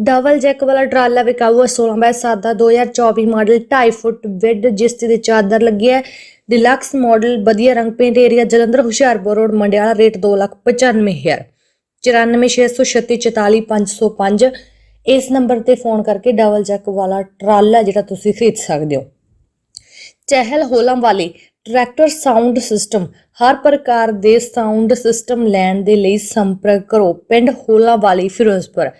Double Jack ਵਾਲਾ ਟਰਾਲਾ ਵਿਕਾਊ 16 ਬਾਈ 7 ਦਾ 2024 model 2.5 ਫੁੱਟ ਵਿੱਡ ਜਿਸ ਤੇ ਚਾਦਰ ਲੱਗੀ ਹੈ। ਡਿਲਕਸ ਮਾਡਲ ਵਧੀਆ ਰੰਗ paint area Jalandhar Hoshiarpur road Mandiala rate 295000 9466344505 ਇਸ ਨੰਬਰ ਤੇ ਫੋਨ ਕਰਕੇ ਡਬਲ ਜੈਕ ਵਾਲਾ ਟਰਾਲਾ ਜਿਹੜਾ ਤੁਸੀਂ ਖਰੀਦ ਸਕਦੇ ਹੋ। ਚਹਿਲ ਹੋਲਾਂ ਵਾਲੀ ਟਰੈਕਟਰ ਸਾਊਂਡ ਸਿਸਟਮ ਹਰ ਪ੍ਰਕਾਰ ਦੇ ਸਾਊਂਡ ਸਿਸਟਮ ਲੈਣ ਦੇ ਲਈ ਸੰਪਰਕ ਕਰੋ। ਪਿੰਡ ਹੋਲਾਂ ਵਾਲੀ ਫਿਰੋਜ਼ਪੁਰ।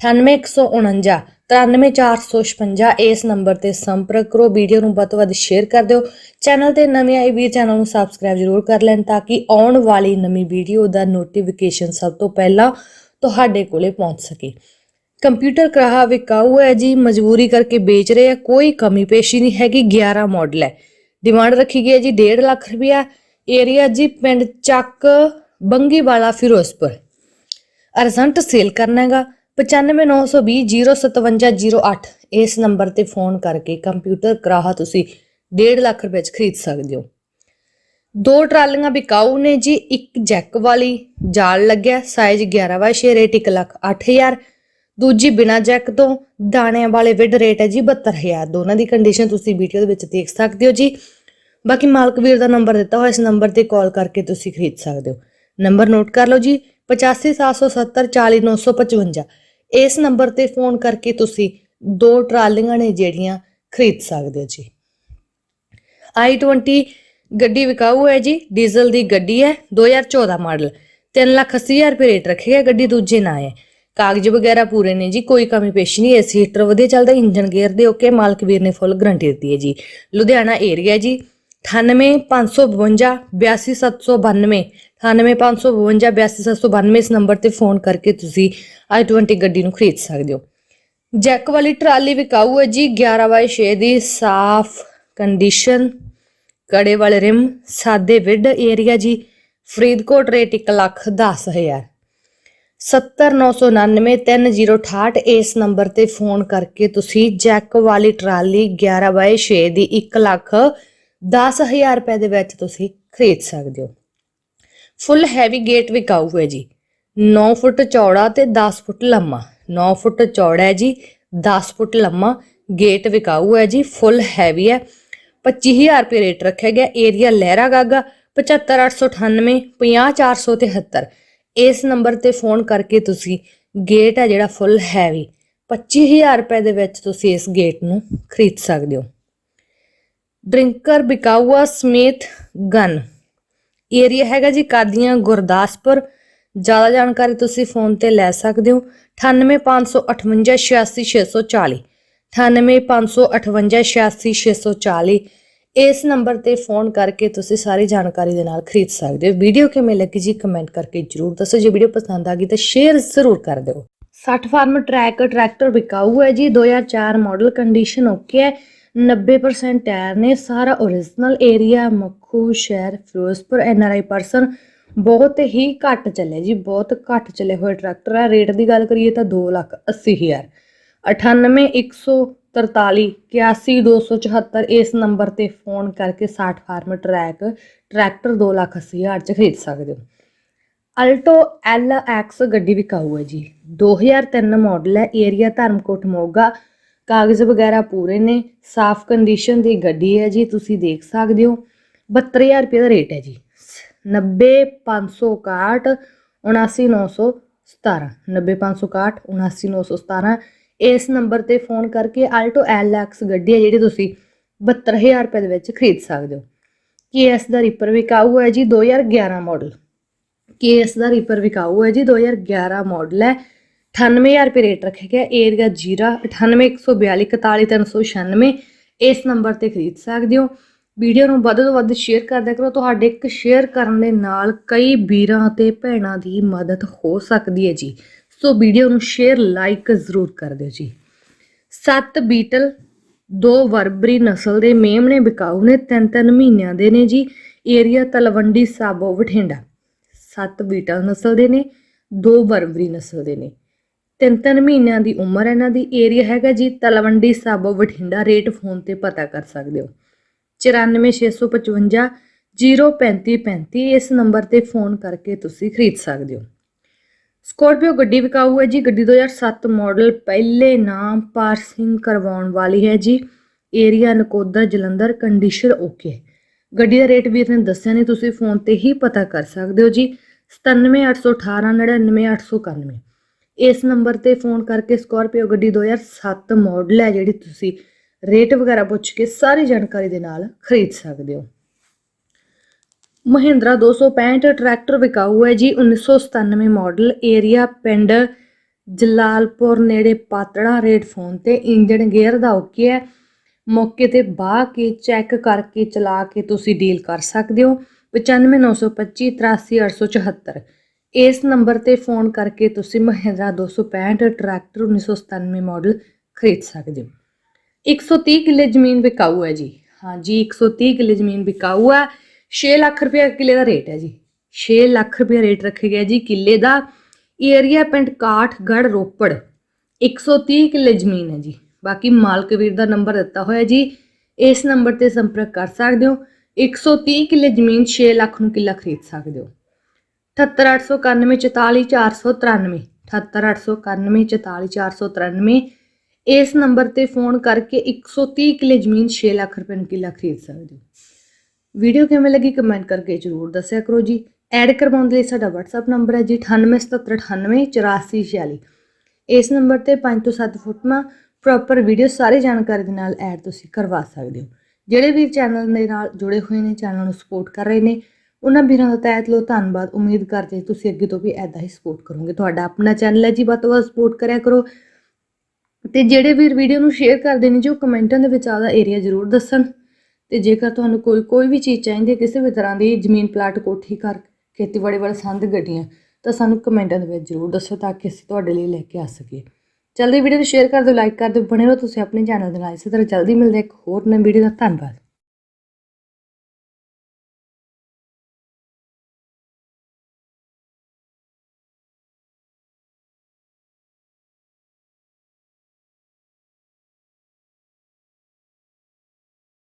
9849 93456 ਇਸ ਨੰਬਰ ਤੇ ਸੰਪਰਕ ਕਰੋ ਵੀਡੀਓ ਨੂੰ ਵੱਧ ਤੋਂ ਵੱਧ ਸ਼ੇਅਰ ਕਰ ਦਿਓ ਚੈਨਲ ਤੇ ਨਵੇਂ ਆਏ ਵੀਰ ਚੈਨਲ ਨੂੰ ਸਬਸਕ੍ਰਾਈਬ ਜ਼ਰੂਰ ਕਰ ਲੈਣ ਤਾਂ ਕਿ ਆਉਣ ਵਾਲੀ ਨਵੀਂ ਵੀਡੀਓ ਦਾ ਨੋਟੀਫਿਕੇਸ਼ਨ ਸਭ ਤੋਂ ਪਹਿਲਾਂ ਤੁਹਾਡੇ ਕੋਲੇ ਪਹੁੰਚ ਸਕੇ ਕੰਪਿਊਟਰ ਕਰਾਹਾ ਵਿਕਾਊ ਹੈ ਜੀ ਮਜਬੂਰੀ ਕਰਕੇ ਵੇਚ ਰਹੇ ਆ ਕੋਈ ਕਮੀ ਪੇਸ਼ੀ ਨਹੀਂ ਹੈਗੀ 11 ਮਾਡਲ ਹੈ ਡਿਮਾਂਡ ਰੱਖੀ ਗਈ ਹੈ ਜੀ 1.5 ਲੱਖ ਰੁਪਇਆ ਏਰੀਆ ਜੀ ਪਿੰਡ ਚੱਕ ਬੰਗੀ ਵਾਲਾ ਫਿਰੋਜ਼ਪੁਰ ਅਰਜੈਂਟ ਸੇਲ ਕਰਨਾ ਹੈਗਾ 9592005708 ਇਸ ਨੰਬਰ ਤੇ ਫੋਨ ਕਰਕੇ ਕੰਪਿਊਟਰ ਕਰਾਹਾ ਤੁਸੀਂ 1.5 ਲੱਖ ਰੁਪਏ ਚ ਖਰੀਦ ਸਕਦੇ ਹੋ। ਦੋ ਟਰਾਲੀਆਂ ਵਿਕਾਊ ਨੇ ਜੀ, ਇੱਕ ਜੈਕ ਵਾਲੀ, ਜਾਲ ਲੱਗਿਆ ਸਾਈਜ਼ 11 ਬਾਈ 6 ਰੇਟ 1 ਲੱਖ 8000 ਦੂਜੀ ਬਿਨਾ ਜੈਕ ਤੋਂ, ਦਾਣਿਆਂ ਵਾਲੇ ਵਿੱਡ ਰੇਟ ਹੈ ਜੀ 72000 ਦੋਨਾਂ ਦੀ ਕੰਡੀਸ਼ਨ ਤੁਸੀਂ ਵੀਡੀਓ ਦੇ ਵਿੱਚ ਦੇਖ ਸਕਦੇ ਹੋ ਜੀ। ਬਾਕੀ ਮਾਲਕ ਵੀਰ ਦਾ ਨੰਬਰ ਦਿੱਤਾ ਹੋਇਆ, ਇਸ ਨੰਬਰ ਤੇ ਕਾਲ ਕਰਕੇ ਤੁਸੀਂ ਖਰੀਦ ਸਕਦੇ ਹੋ। ਨੰਬਰ ਨੋਟ ਕਰ ਲਓ ਜੀ 8577740955 ਇਸ ਨੰਬਰ ਤੇ ਫੋਨ ਕਰਕੇ ਤੁਸੀਂ ਦੋ ਟਰਾਲੀਆਂ ਨੇ ਜਿਹੜੀਆਂ ਖਰੀਦ ਸਕਦੇ ਹੋ ਜੀ। i20 ਗੱਡੀ ਵਿਕਾਊ ਹੈ ਜੀ, ਡੀਜ਼ਲ ਦੀ ਗੱਡੀ ਹੈ 2014 ਮਾਡਲ। 380000 ਰੁਪਏ ਰੇਟ ਰੱਖਿਆ ਗੱਡੀ ਦੂਜੇ ਨਾਂ ਹੈ। ਕਾਗਜ਼ ਵਗੈਰਾ ਪੂਰੇ ਨੇ ਜੀ, ਕੋਈ ਕਮੀ ਪੇਸ਼ ਨਹੀਂ, ਏਸੀ ਹੀਟਰ ਵਧੀਆ ਚੱਲਦਾ, ਇੰਜਨ ਗੇਅਰ ਦੇ ਓਕੇ, ਮਾਲਕ ਵੀਰ ਨੇ ਫੁੱਲ ਗਾਰੰਟੀ ਦਿੱਤੀ ਹੈ ਜੀ। ਲੁਧਿਆਣਾ ਏਰੀਆ ਜੀ 9855 82792 9855 82792 ਇਸ ਨੰਬਰ ਤੇ ਫੋਨ ਕਰਕੇ ਤੁਸੀਂ i20 ਗੱਡੀ ਨੂੰ ਖਰੀਦ ਸਕਦੇ ਹੋ। ਜੈਕ ਵਾਲੀ ਟਰਾਲੀ ਵਿਕਾਊ ਹੈ ਜੀ 11 ਬਾਈ 6 ਦੀ ਸਾਫ਼ ਕੰਡੀਸ਼ਨ, ਕੜੇ ਵਾਲੇ ਰਿਮ, ਸਾਦੇ ਵਿੱਡ ਏਰੀਆ ਜੀ, ਫਰੀਦਕੋਟ ਰੇਟ 1 ਲੱਖ 10000 709993068 ਇਸ ਨੰਬਰ ਤੇ ਫੋਨ ਕਰਕੇ ਤੁਸੀਂ ਜੈਕ ਵਾਲੀ ਟਰਾਲੀ 11 ਬਾਈ 6 ਦੀ 1 ਲੱਖ 10000 ਰੁਪਏ ਦੇ ਵਿੱਚ ਤੁਸੀਂ ਖਰੀਦ ਸਕਦੇ ਹੋ। ਫੁੱਲ ਹੈਵੀ ਗੇਟ ਵਿਕਾਊ ਹੈ ਜੀ। 9 ਫੁੱਟ ਚੌੜਾ ਤੇ 10 ਫੁੱਟ ਲੰਮਾ। 9 ਫੁੱਟ ਚੌੜਾ ਹੈ ਜੀ 10 ਫੁੱਟ ਲੰਮਾ ਗੇਟ ਵਿਕਾਊ ਹੈ ਜੀ। ਫੁੱਲ ਹੈਵੀ ਹੈ। 25000 ਰੁਪਏ ਰੇਟ ਰੱਖਿਆ ਗਿਆ। ਏਰੀਆ ਲਹਿਰਾ ਗਾਗਾ 75898 50473 ਇਸ ਨੰਬਰ ਤੇ ਫੋਨ ਕਰਕੇ ਤੁਸੀਂ ਗੇਟ ਹੈ ਜਿਹੜਾ ਫੁੱਲ ਹੈਵੀ 25000 ਰੁਪਏ ਦੇ ਵਿੱਚ ਤੁਸੀਂ ਇਸ ਗੇਟ ਨੂੰ ਖਰੀਦ ਸਕਦੇ ਹੋ। ਡਰਿੰਕਰ ਬਿਕਾਊਆ ਸਮੇਤ ਗਨ। ਏਰੀਆ ਹੈਗਾ ਜੀ ਕਾਦੀਆਂ ਗੁਰਦਾਸਪੁਰ। ਜ਼ਿਆਦਾ ਜਾਣਕਾਰੀ ਤੁਸੀਂ ਫੋਨ ਤੇ ਲੈ ਸਕਦੇ ਹੋ। 9855588640 9855588640 ਇਸ ਨੰਬਰ ਤੇ ਫੋਨ ਕਰਕੇ ਤੁਸੀਂ ਸਾਰੀ ਜਾਣਕਾਰੀ ਦੇ ਨਾਲ ਖਰੀਦ ਸਕਦੇ ਹੋ। ਵੀਡੀਓ ਕਿਵੇਂ ਲੱਗੀ ਜੀ ਕਮੈਂਟ ਕਰਕੇ ਜਰੂਰ ਦੱਸੋ। ਜੇ ਵੀਡੀਓ ਪਸੰਦ ਆ ਗਈ ਤਾਂ ਸ਼ੇਅਰ ਜ਼ਰੂਰ ਕਰ ਦਿਓ। 60 ਫਾਰਮ ਟਰੈਕ ਟਰੈਕਟਰ ਵਿਕਾਊ ਹੈ ਜੀ। 2004 ਮਾਡਲ ਕੰਡੀਸ਼ਨ ਓਕੇ ਹੈ। 90% ਟਾਇਰ ਨੇ। ਸਾਰਾ origignal ਏਰੀਆ ਮੱਖੂ, ਸ਼ਹਿਰ, ਫਿਰੋਜ਼ਪੁਰ ਐਨਆਰਆਈ ਪਰਸਨ ਬਹੁਤ ਹੀ ਘੱਟ ਚੱਲੇ ਜੀ, ਬਹੁਤ ਘੱਟ ਚੱਲੇ ਹੋਏ ਟਰੈਕਟਰ ਆ। ਰੇਟ ਦੀ ਗੱਲ ਕਰੀਏ ਤਾਂ 2 ਲੱਖ 80 ਹਜ਼ਾਰ। 98143 81274 ਇਸ ਨੰਬਰ ਤੇ ਫੋਨ ਕਰਕੇ 60 ਫਾਰਮ ਟਰੈਕ ਟਰੈਕਟਰ 2 ਲੱਖ 80 ਹਜ਼ਾਰ ਚ ਖਰੀਦ ਸਕਦੇ ਹੋ। ਅਲਟੋ ਐਕਸ ਗੱਡੀ ਵਿਕਾਊ ਹੈ ਜੀ। 2003 ਮਾਡਲ ਹੈ। ਏਰੀਆ ਧਰਮਕੋਟ ਮੋਗਾ। ਕਾਗਜ਼ ਵਗੈਰਾ ਪੂਰੇ ਨੇ, ਸਾਫ਼ ਕੰਡੀਸ਼ਨ ਦੀ ਗੱਡੀ ਹੈ ਜੀ, ਤੁਸੀਂ ਦੇਖ ਸਕਦੇ ਹੋ। 72000 ਰੁਪਏ ਦਾ ਰੇਟ ਹੈ ਜੀ। 90561 79917 90561 79917 ਇਸ ਨੰਬਰ ਤੇ ਫੋਨ ਕਰਕੇ ਆਲਟੋ ਐਲਐਕਸ ਗੱਡੀ ਹੈ ਜਿਹੜੀ ਤੁਸੀਂ 72000 ਰੁਪਏ ਦੇ ਵਿੱਚ ਖਰੀਦ ਸਕਦੇ ਹੋ। ਕੇਐਸ ਦਾ ਰੀਪਰ ਵਿਕਾਊ ਹੈ ਜੀ 2011 ਮਾਡਲ ਕੇਐਸ ਦਾ ਰੀਪਰ ਵਿਕਾਊ ਹੈ ਜੀ 2011 ਮਾਡਲ ਹੈ। 98000 ਰੁਪਏ ਰੇਟ ਰੱਖਿਆ ਗਿਆ ਏਰੀਆ ਜੀਰਾ 9814241396 ਇਸ ਨੰਬਰ ਤੇ ਖਰੀਦ ਸਕਦੇ ਹੋ। ਵੀਡੀਓ ਨੂੰ ਵੱਧ ਤੋਂ ਵੱਧ ਸ਼ੇਅਰ ਕਰਦਿਆ ਕਰੋ। ਤੁਹਾਡੇ ਇੱਕ ਸ਼ੇਅਰ ਕਰਨ ਦੇ ਨਾਲ ਕਈ ਵੀਰਾਂ ਤੇ ਭੈਣਾਂ ਦੀ ਮਦਦ ਹੋ ਸਕਦੀ ਹੈ ਜੀ। ਸੋ ਵੀਡੀਓ ਨੂੰ ਸ਼ੇਅਰ ਲਾਈਕ ਜ਼ਰੂਰ ਕਰ ਦਿਓ ਜੀ। ਸੱਤ ਬੀਟਲ, ਦੋ ਵਰਬਰੀ ਨਸਲ ਦੇ ਮੇਮਣੇ ਬਿਕਾਊ ਨੇ ਤਿੰਨ ਤਿੰਨ ਮਹੀਨਿਆਂ ਦੇ ਨੇ ਜੀ। ਏਰੀਆ ਤਲਵੰਡੀ ਸਾਬੋ ਬਠਿੰਡਾ। ਸੱਤ ਬੀਟਲ ਨਸਲ ਦੇ ਨੇ, ਦੋ ਵਰਬਰੀ ਨਸਲ ਦੇ ਨੇ। ਤਿੰਨ ਤਿੰਨ ਮਹੀਨਿਆਂ ਦੀ ਉਮਰ ਇਹਨਾਂ ਦੀ ਏਰੀਆ ਹੈਗਾ ਜੀ, ਤਲਵੰਡੀ ਸਾਬੋ ਬਠਿੰਡਾ ਰੇਟ ਫੋਨ ਤੇ ਪਤਾ ਕਰ ਸਕਦੇ ਹੋ। 94655 03535 ਇਸ ਨੰਬਰ ਤੇ ਫੋਨ ਕਰਕੇ ਤੁਸੀਂ ਖਰੀਦ ਸਕਦੇ ਹੋ। ਸਕੋਰਪੀਓ ਗੱਡੀ ਵਿਕਾਊ ਹੈ ਜੀ, ਗੱਡੀ 2007 ਮਾਡਲ ਪਹਿਲੇ ਨਾਮ ਪਾਰਸਿੰਗ ਕਰਵਾਉਣ ਵਾਲੀ ਹੈ ਜੀ। Area Nakodar, Jalandhar condition okay ਗੱਡੀ ਦਾ ਰੇਟ ਵੀਰ ਨੇ ਦੱਸਿਆ ਨਹੀਂ, ਤੁਸੀਂ ਫੋਨ ਤੇ ਹੀ ਪਤਾ ਕਰ ਸਕਦੇ ਹੋ ਜੀ। 9781899891 ਇਸ ਨੰਬਰ ਤੇ ਫੋਨ ਕਰਕੇ ਸਕੋਰਪੀਓ ਗੱਡੀ 2007 ਮਾਡਲ ਹੈ, ਜਿਹੜੀ ਤੁਸੀਂ ਰੇਟ ਵਗੈਰਾ ਪੁੱਛ ਕੇ ਸਾਰੀ ਜਾਣਕਾਰੀ ਦੇ ਨਾਲ ਖਰੀਦ ਸਕਦੇ ਹੋ। ਮਹਿੰਦਰਾ 265 ਟਰੈਕਟਰ ਵਿਕਾਊ ਹੈ ਜੀ 1997 ਮਾਡਲ ਏਰੀਆ ਪਿੰਡ ਜਲਾਲਪੁਰ ਨੇੜੇ ਪਾਤੜਾ ਰੇਡ ਫੋਨ ਤੇ ਇੰਜਨ ਗੇਅਰ ਦਾ ਓਕੇ ਹੈ। ਮੌਕੇ ਤੇ ਬਾਹ ਕੇ ਚੈੱਕ ਕਰਕੇ ਚਲਾ ਕੇ ਤੁਸੀਂ ਡੀਲ ਕਰ ਸਕਦੇ ਹੋ। 95925 83874 ਇਸ ਨੰਬਰ ਤੇ ਫੋਨ ਕਰਕੇ ਤੁਸੀਂ ਮਹਿੰਦਰਾ 265 ਟਰੈਕਟਰ 1997 ਮਾਡਲ ਖਰੀਦ ਸਕਦੇ ਹੋ। 130 ਕਿੱਲੇ ਜ਼ਮੀਨ ਵਿਕਾਊ ਹੈ ਜੀ। ਹਾਂਜੀ 130 ਕਿੱਲੇ ਜ਼ਮੀਨ ਵਿਕਾਊ ਹੈ। 6 ਲੱਖ ਰੁਪਏ ਕਿੱਲੇ ਦਾ ਰੇਟ ਹੈ ਜੀ। 6 ਲੱਖ ਰੁਪਏ ਰੇਟ ਰੱਖਿਆ ਗਿਆ ਜੀ ਕਿੱਲੇ ਦਾ। ਏਰੀਆ ਪਿੰਡ ਕਾਠਗੜ ਰੋਪੜ। 130 ਕਿੱਲੇ ਜ਼ਮੀਨ ਹੈ ਜੀ। ਬਾਕੀ ਮਾਲਕ ਵੀਰ ਦਾ ਨੰਬਰ ਦਿੱਤਾ ਹੋਇਆ ਜੀ। ਇਸ ਨੰਬਰ ਤੇ ਸੰਪਰਕ ਕਰ ਸਕਦੇ ਹੋ। 130 ਕਿੱਲੇ ਜ਼ਮੀਨ 6 ਲੱਖ ਨੂੰ ਕਿੱਲਾ ਖਰੀਦ ਸਕਦੇ ਹੋ। 78891444493 78891444493 ਇਸ ਨੰਬਰ ਤੇ ਫੋਨ ਕਰਕੇ 130 ਕਿੱਲੇ ਜ਼ਮੀਨ 6 ਲੱਖ ਰੁਪਏ ਨੂੰ ਕਿੱਲਾ ਖਰੀਦ ਸਕਦੇ ਹੋ। ਵੀਡੀਓ ਕਿਵੇਂ ਲੱਗੀ ਕਮੈਂਟ ਕਰਕੇ ਜਰੂਰ ਦੱਸਿਆ ਕਰੋ ਜੀ। ਐਡ ਕਰਵਾਉਣ ਦੇ ਲਈ ਸਾਡਾ WhatsApp ਨੰਬਰ ਹੈ ਜੀ 9877988446 ਇਸ ਨੰਬਰ ਤੇ 5 ਤੋਂ 7 ਫੁੱਟਮਾ ਪ੍ਰੋਪਰ ਵੀਡੀਓ ਸਾਰੀ ਜਾਣਕਾਰੀ ਦੇ ਨਾਲ ਐਡ ਤੁਸੀਂ ਕਰਵਾ ਸਕਦੇ ਹੋ। ਜਿਹੜੇ ਵੀ ਚੈਨਲ ਦੇ ਨਾਲ ਜੁੜੇ ਹੋਏ ਨੇ ਚੈਨਲ ਨੂੰ ਸਪੋਰਟ ਕਰ ਰਹੇ ਨੇ ਉਹਨਾਂ ਵੀਰਾਂ ਦਾ ਤਹਿ ਦਿਲੋਂ ਧੰਨਵਾਦ। ਉਮੀਦ ਕਰਦੇ ਤੁਸੀਂ ਅੱਗੇ ਤੋਂ ਵੀ ਐਦਾਂ ਹੀ ਸਪੋਰਟ ਕਰੋਗੇ। ਤੁਹਾਡਾ ਆਪਣਾ ਚੈਨਲ ਹੈ ਜੀ, ਵੱਧ ਤੋਂ ਵੱਧ ਸਪੋਰਟ ਕਰਿਆ ਕਰੋ। ਤੇ ਜਿਹੜੇ ਵੀਰ ਵੀਡੀਓ ਨੂੰ ਸ਼ੇਅਰ ਕਰਦੇ ਨੇ ਜੀ, ਉਹ ਕਮੈਂਟਾਂ ਦੇ ਵਿੱਚ ਆਦਾ ਏਰੀਆ ਜ਼ਰੂਰ ਦੱਸਣ। ਤੇ ਜੇਕਰ ਤੁਹਾਨੂੰ ਕੋਈ ਕੋਈ ਵੀ ਚੀਜ਼ ਚਾਹੀਦੀ ਹੈ, ਕਿਸੇ ਵੀ ਤਰ੍ਹਾਂ ਦੀ ਜ਼ਮੀਨ ਪਲਾਟ, ਕੋਠੀ, ਘਰ, ਖੇਤੀਬਾੜੀ ਵਾਲੇ ਸੰਦ, ਗੱਡੀਆਂ, ਤਾਂ ਸਾਨੂੰ ਕਮੈਂਟਾਂ ਦੇ ਵਿੱਚ ਜ਼ਰੂਰ ਦੱਸੋ ਤਾਂ ਕਿ ਅਸੀਂ ਤੁਹਾਡੇ ਲਈ ਲੈ ਕੇ ਆ ਸਕੀਏ। ਜਲਦੀ ਵੀਡੀਓ ਨੂੰ ਸ਼ੇਅਰ ਕਰ ਦਿਓ ਲਾਈਕ ਕਰ ਦਿਓ। ਬਣੇ ਰਹੋ ਤੁਸੀਂ ਆਪਣੇ ਚੈਨਲ ਦੇ ਨਾਲ। ਇਸੇ ਤਰ੍ਹਾਂ ਜਲਦੀ ਮਿਲਦੇ ਇੱਕ ਹੋਰ ਨਵੀਂ ਵੀਡੀਓ ਦਾ ਧੰਨਵਾਦ।